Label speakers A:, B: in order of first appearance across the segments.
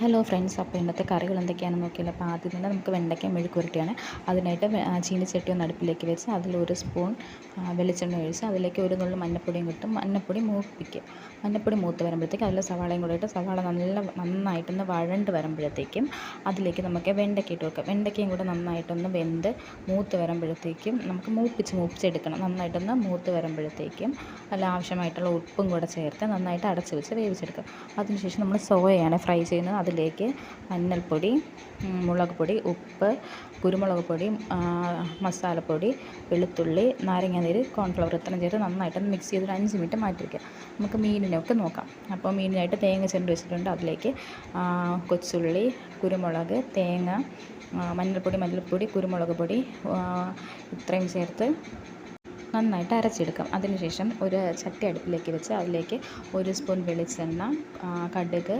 A: Hello friends അപ്പോൾ ഇന്നത്തെ കറികൾ എന്തൊക്കെയാണെന്ന് നോക്കിയാൽ അപ്പോൾ ആദ്യം തന്നെ നമുക്ക് വെണ്ടയ്ക്ക മെഴുക്കുരുട്ടിയാണ് അതിനായിട്ട് ചീനിച്ചട്ടി ഒന്ന് അടുപ്പിലേക്ക് വെച്ച് അതിലൊരു സ്പൂൺ വെളിച്ചെണ്ണ ഒഴിച്ച് അതിലേക്ക് ഒരു നുള്ളു മഞ്ഞപ്പൊടിയും കിട്ടും. മഞ്ഞപ്പൊടി മൂപ്പിക്കുക. മഞ്ഞപ്പൊടി മൂത്ത് വരുമ്പോഴത്തേക്ക് അതിൽ സവാളയും കൂടെ ഇട്ട് സവാള നല്ല നന്നായിട്ടൊന്ന് വഴണ്ട് വരുമ്പോഴത്തേക്കും അതിലേക്ക് നമുക്ക് വെണ്ടയ്ക്ക ഇട്ട് വെക്കാം. വെണ്ടയ്ക്കയും കൂടെ നന്നായിട്ടൊന്ന് വെന്ത് മൂത്ത് വരുമ്പോഴത്തേക്കും നമുക്ക് മൂപ്പിച്ച് മൂപ്പിച്ചെടുക്കണം. നന്നായിട്ടൊന്ന് മൂത്ത് വരുമ്പോഴത്തേക്കും അതിൽ ആവശ്യമായിട്ടുള്ള ഉപ്പും കൂടെ ചേർത്ത് നന്നായിട്ട് അടച്ച് വെച്ച് വേവിച്ചെടുക്കുക അതിനുശേഷം നമ്മൾ സോയയാണ് ഫ്രൈ ചെയ്യുന്നത്. അതിലേക്ക് മഞ്ഞൾപ്പൊടി മുളക് പൊടി ഉപ്പ് കുരുമുളക് പൊടി മസാലപ്പൊടി വെളുത്തുള്ളി നാരങ്ങാനീര് കോൺഫ്ലവർ ഇത്രയും ചേർത്ത് നന്നായിട്ടൊന്ന് മിക്സ് ചെയ്ത് ഒരു അഞ്ച് മിനിറ്റ് മാറ്റി വയ്ക്കുക നമുക്ക് മീനിനൊക്കെ നോക്കാം. അപ്പോൾ മീനിനായിട്ട് തേങ്ങ ചെരണ്ടി വെച്ചിട്ടുണ്ട്. അതിലേക്ക് കൊച്ചുള്ളി കുരുമുളക് തേങ്ങ മഞ്ഞൾപ്പൊടി മല്ലിപ്പൊടി കുരുമുളക് പൊടി ഇത്രയും ചേർത്ത് നന്നായിട്ട് അരച്ചെടുക്കാം. അതിനുശേഷം ഒരു ചട്ടി അടുപ്പിലേക്ക് വെച്ച് അതിലേക്ക് ഒരു സ്പൂൺ വെളിച്ചെണ്ണ കടുക്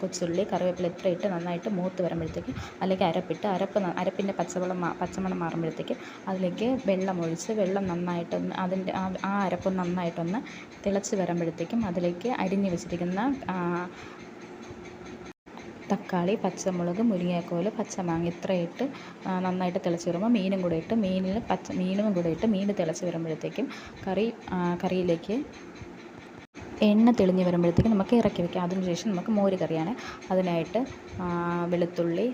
A: കൊച്ചുള്ളി കറിവേപ്പില ഇത്ര ഇട്ട് നന്നായിട്ട് മൂത്ത് വരുമ്പോഴത്തേക്ക് അതിലേക്ക് അരപ്പിട്ട് അരപ്പ് അരപ്പിന്റെ പച്ചവെള്ളം പച്ചമണം മാറുമ്പോഴത്തേക്ക് അതിലേക്ക് വെള്ളം ഒഴിച്ച് വെള്ളം നന്നായിട്ടൊന്ന് അതിന്റെ ആ അരപ്പ് നന്നായിട്ടൊന്ന് തിളച്ച് വരുമ്പോഴത്തേക്കും അതിലേക്ക് അരിഞ്ഞ് വെച്ചിരിക്കുന്ന തക്കാളി പച്ചമുളക് മുരിങ്ങാക്കോൽ പച്ചമാങ്ങ ഇത്ര ഇട്ട് നന്നായിട്ട് തിളച്ച് വരുമ്പോൾ മീനും കൂടെ ഇട്ട് മീനിൽ പച്ച മീനും കൂടെ ഇട്ട് മീൻ തിളച്ച് വരുമ്പോഴത്തേക്കും കറി കറിയിലേക്ക് എണ്ണ തെളിഞ്ഞ് വരുമ്പോഴത്തേക്കും നമുക്ക് ഇറക്കി വയ്ക്കാം അതിനുശേഷം നമുക്ക് മോര് കറിയാണ് അതിനായിട്ട് വെളുത്തുള്ളി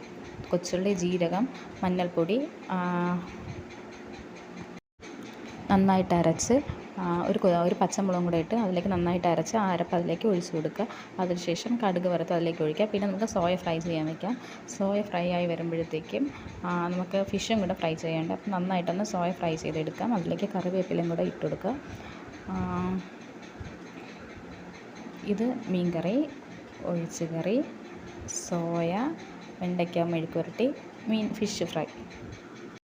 A: കൊച്ചുള്ളി ജീരകം മഞ്ഞൾപ്പൊടി നന്നായിട്ട് അരച്ച് ഒരു ഒരു പച്ചമുളകും കൂടെ ഇട്ട് അതിലേക്ക് നന്നായിട്ട് അരച്ച് ആ അരപ്പ് അതിലേക്ക് ഒഴിച്ച് കൊടുക്കുക. അതിനുശേഷം കടുക് വറുത്ത് അതിലേക്ക് ഒഴിക്കുക. പിന്നെ നമുക്ക് സോയ ഫ്രൈ ചെയ്യാൻ വയ്ക്കാം സോയ ഫ്രൈ ആയി വരുമ്പോഴത്തേക്കും നമുക്ക് ഫിഷും കൂടെ ഫ്രൈ ചെയ്യേണ്ട അപ്പം നന്നായിട്ടൊന്ന് സോയ ഫ്രൈ ചെയ്തെടുക്കാം. അതിലേക്ക് കറിവേപ്പിലയും കൂടെ ഇട്ട് കൊടുക്കുക. ഇത് മീൻ കറി ഒഴിച്ച് കറി സോയ വെണ്ടയ്ക്ക മെഴുക്കുരട്ടി മീൻ ഫിഷ് ഫ്രൈ.